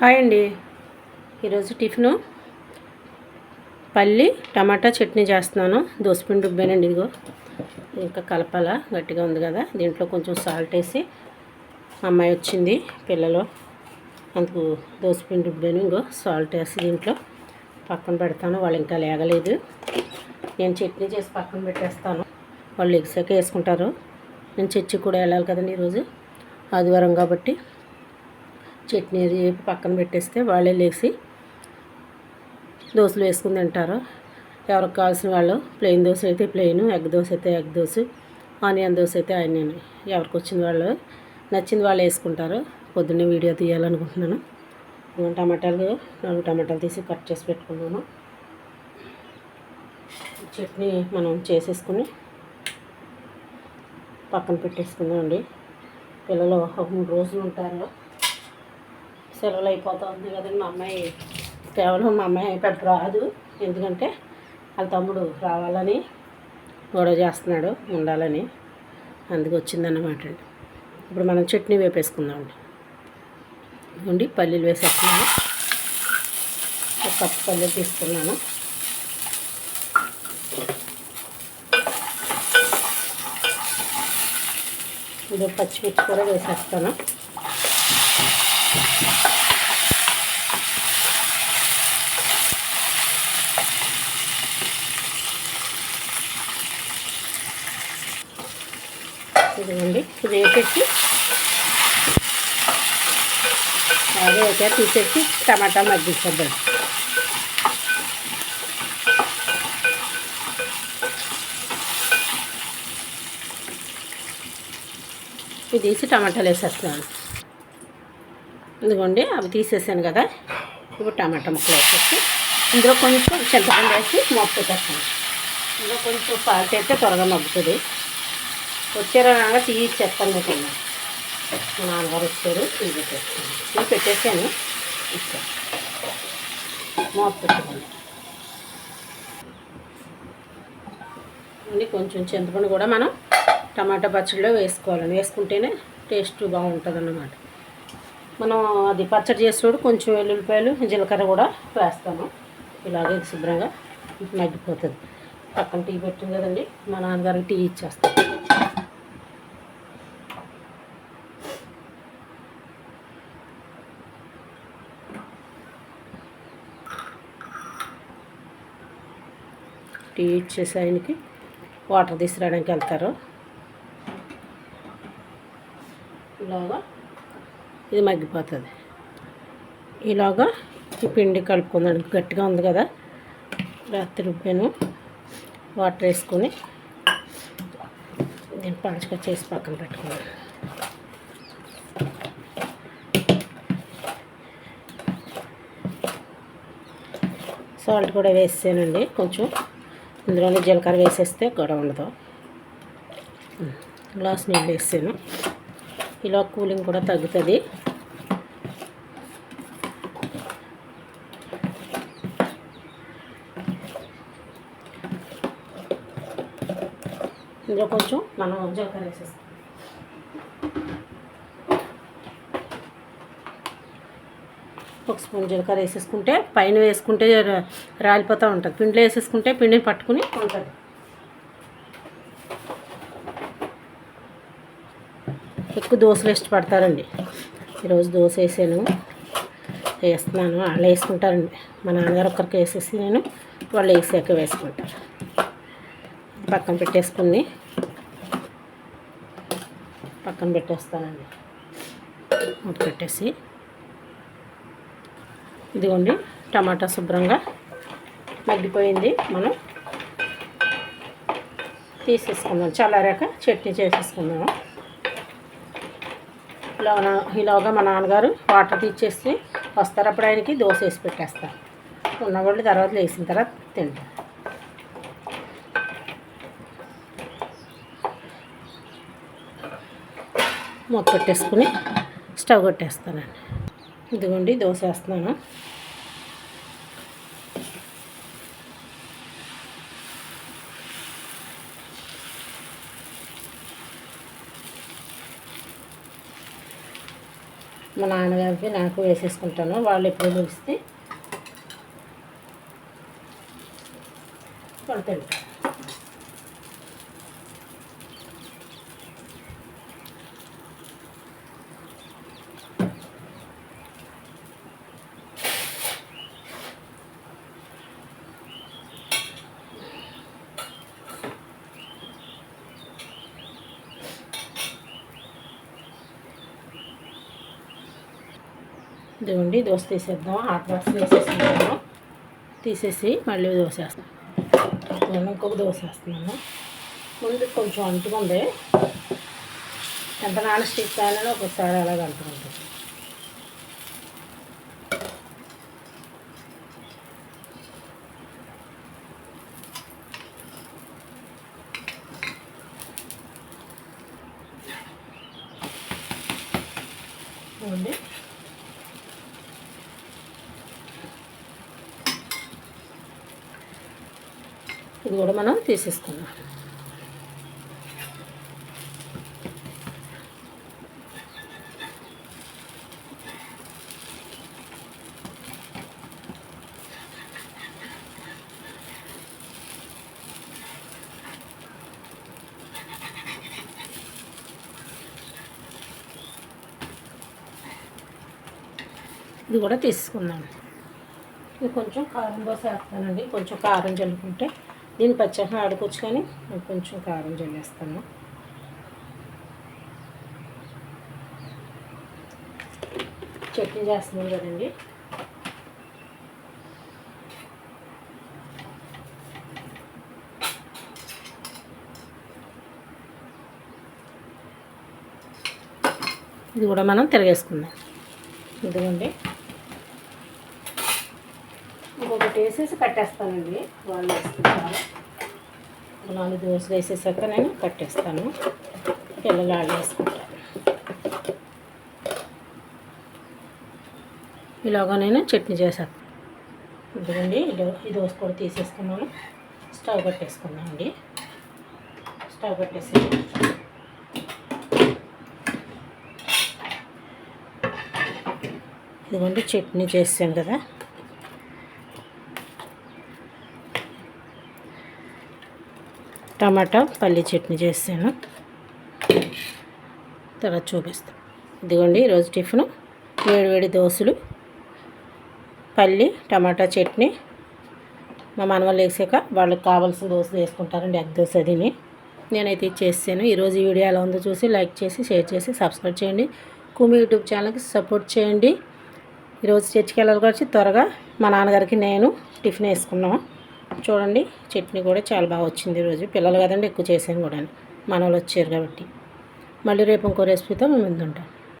Hi అండి. ఈరోజు tiffin పల్లి టమాటా చట్నీ చేస్తున్నాను. దోసపిండి రుబ్బానండి ఇదిగో. ఇంకా కలపాల గట్టిగా ఉంది కదా. దీంట్లో కొంచెం సాల్ట్ వేసి అమ్మాయి వచ్చింది పిల్లలు. అందుకు దోసపిండి రుబ్బాను ఇంకో సాల్ట్ వేసి దీంట్లో పక్కన పెడతాను. వాళ్ళు ఇంకా లేగలేదు. నేను చట్నీ చేసి పక్కన పెట్టేస్తాను. వాళ్ళు ఎగ్సాక వేసుకుంటారు. నేను చర్చి కూడా వెళ్ళాలి కదండి ఈరోజు. ఆదివారం కాబట్టి. చట్నీ అది వేపి పక్కన పెట్టేస్తే వాళ్ళే లేచి దోశలు వేసుకుని తింటారు. ఎవరికి కావాల్సిన వాళ్ళు ప్లెయిన్ దోశ అయితే ప్లెయిన్ ఎగ్ దోశ అయితే ఎగ్ దోశ ఆనియన్ దోశ అయితే ఆనియన్. ఎవరికి వచ్చిన వాళ్ళు నచ్చింది వాళ్ళు వేసుకుంటారు. పొద్దున్నే వీడియో తీయాలనుకుంటున్నాను. టమాటాలు నాలుగు టమాటాలు తీసి కట్ చేసి పెట్టుకున్నాను. చట్నీ మనం చేసేసుకుని పక్కన పెట్టేసుకుందాం అండి పిల్లలు ఒక మూడు రోజులు ఉంటారు. సెలవులు అయిపోతూ ఉంది కదండి మా అమ్మాయి. కేవలం మా అమ్మాయి పెద్ద రాదు ఎందుకంటే వాళ్ళ తమ్ముడు రావాలని గొడవ చేస్తున్నాడు ఉండాలని. అందుకు వచ్చిందన్నమాట అండి. ఇప్పుడు మనం చట్నీ వేపేసుకుందామండి. ఉండి పల్లీలు వేసేస్తున్నాను. ఒక కప్పు పల్లీలు తీసుకున్నాను. ఇది పచ్చిమిర్చి కూడా వేసేస్తాను ఇదిగోండి ఇది వేసేసి అదే అయితే తీసేసి టమాటా మగ్గించేద్దాం. ఇది తీసి టమాటాలు వేసేస్తున్నాను. ఇదిగోండి అవి తీసేసాను కదా. ఇప్పుడు టమాటా ముక్కలు వేసేసి ఇందులో కొంచెం చింతపండు వేసి మొక్క వేస్తాను ఇందులో కొంచెం పాలు చేస్తే త్వరగా మగ్గుతుంది. వచ్చారనగా టీ ఇచ్చేస్తాను మీకు నాన్నగారు వచ్చారు టీ పెట్టేస్తాను. టీ పెట్టేసాను. ఇచ్చాను మూత పెట్టుకోండి కొంచెం చింతపండు కూడా మనం టమాటా పచ్చడిలో వేసుకోవాలండి వేసుకుంటేనే టేస్ట్ బాగుంటుంది అన్నమాట మనం అది పచ్చడి చేసేటప్పుడు కొంచెం వెల్లుల్లిపాయలు జీలకర్ర కూడా వేస్తాము. ఇలాగే శుభ్రంగా మగ్గిపోతుంది పక్కన టీ పెట్టింది కదండి మా నాన్నగారికి టీ ఇచ్చేస్తాం టీ ఇచ్చేసి ఆయనకి వాటర్ తీసుకురావడానికి వెళ్తారు. ఇలాగా ఇది మగ్గిపోతుంది. ఇలాగా ఈ పిండి కలుపుకుందాం గట్టిగా ఉంది కదా రాత్రి రుబ్బాను వాటర్ వేసుకొని నేను పంచగా చేసి పక్కన పెట్టుకున్నాను సాల్ట్ కూడా వేసానండి కొంచెం. ఇందులోనే జీలకర్ర వేసేస్తే గొడవ ఉండదు. గ్లాస్ నీళ్ళు వేసాను. ఇలా కూలింగ్ కూడా తగ్గుతుంది. ఇందులో కొంచెం మనం జీలకర్ర వేసేస్తాం. ఒక స్పూన్ జీలకర్ర వేసేసుకుంటే పైన వేసుకుంటే రాలిపోతూ ఉంటుంది. పిండిలో వేసేసుకుంటే పిండిని పట్టుకుని ఉంటుంది ఎక్కువ దోశలు ఇష్టపడతారండి. ఈరోజు దోశ వేసాను. వేస్తున్నాను. వాళ్ళు వేసుకుంటారండి. మా నాన్నగారు ఒక్కరికి వేసేసి నేను వాళ్ళు వేసాక వేసుకుంటారు. పక్కన పెట్టేసుకుని పక్కన పెట్టేస్తానండి. మూత పెట్టేసి ఇదిగోండి టమాటా శుభ్రంగా మగ్గిపోయింది. మనం తీసేసుకుందాం. చల్లారాక చట్నీ చేసేసుకుందాము. ఇలా ఇలాగా మా నాన్నగారు వాటర్ తీసేసి వస్తారు. అప్పుడు ఆయనకి దోశ వేసి పెట్టేస్తారు. ఉన్నవాళ్ళు తర్వాత వేసిన తర్వాత తింటారు. మూత పెట్టేసుకుని స్టవ్ కొట్టేస్తానండి. ఇదిగోండి దోశ వేస్తున్నాను మా నాన్నగారికి నాకు వేసేసుకుంటాను వాళ్ళు ఎప్పుడు పిలిస్తే వాళ్ళు తింటారు. ఇదిగోండి దోశ తీసేద్దాం. హాట్ బాక్స్ వేసేసుకుంటాము తీసేసి మళ్ళీ దోశ వేస్తాం. నేను ఇంకొక దోశ వేస్తున్నాను. ముందు కొంచెం అంటుకుంది ఎంత నాన్ స్టిక్ ప్యాన్ ఒకసారి అలాగ అంటుకుంటుంది చూడండి కూడా మనం తీసేసుకుందాం. ఇది కూడా తీసుకున్నాను ఇది కొంచెం కారం దోశ వేస్తానండి కొంచెం కారం చల్లుకుంటే దీన్ని పచ్చగా ఆడుకోవచ్చు కానీ కొంచెం కారం చల్లేస్తాను. చట్నీ చేస్తున్నాం కదండి. ఇది కూడా మనం తిరగేసుకుందాం. ఇదిగోండి. ఒకటి వేసేసి కట్టేస్తానండి. వాళ్ళు వేసుకుంటాను నాలుగు దోశలు వేసేసాక నేను కట్టేస్తాను. పిల్లలు ఆళ్ళు వేసుకుంటాను ఇలాగా నేను చట్నీ చేశాను ఇదిగోండి ఈ దోశ కూడా తీసేసుకున్నాను. స్టవ్ కట్టేసుకున్నాను అండి. స్టవ్ కట్టేసి ఇదిగోండి చట్నీ చేసాను కదా. టమాటా పల్లి చట్నీ చేసాను. తర్వాత చూపిస్తాను ఇదిగోండి ఈరోజు టిఫిన్. వేడి వేడి దోశలు పల్లి టమాటా చట్నీ. మా మనవాళ్ళు వేసాక వాళ్ళకి కావాల్సిన దోశ వేసుకుంటారండి ఎగ్ దోశ అదిని. నేనైతే ఇచ్చేసాను. ఈరోజు ఈ వీడియో ఎలా ఉందో చూసి లైక్ చేసి షేర్ చేసి సబ్స్క్రైబ్ చేయండి. కుమి యూట్యూబ్ ఛానల్కి సపోర్ట్ చేయండి. ఈరోజు చర్చికి వెళ్ళాలి కాబట్టి త్వరగా మా నాన్నగారికి నేను టిఫిన్ వేసుకున్నాం. చూడండి చట్నీ కూడా చాలా బాగా వచ్చింది ఈరోజు పిల్లలు కదండి ఎక్కువ చేసాను కూడా మన వాళ్ళు వచ్చారు కాబట్టి. మళ్ళీ రేపు ఇంకో రెసిపీతో మేము ముందుంటాం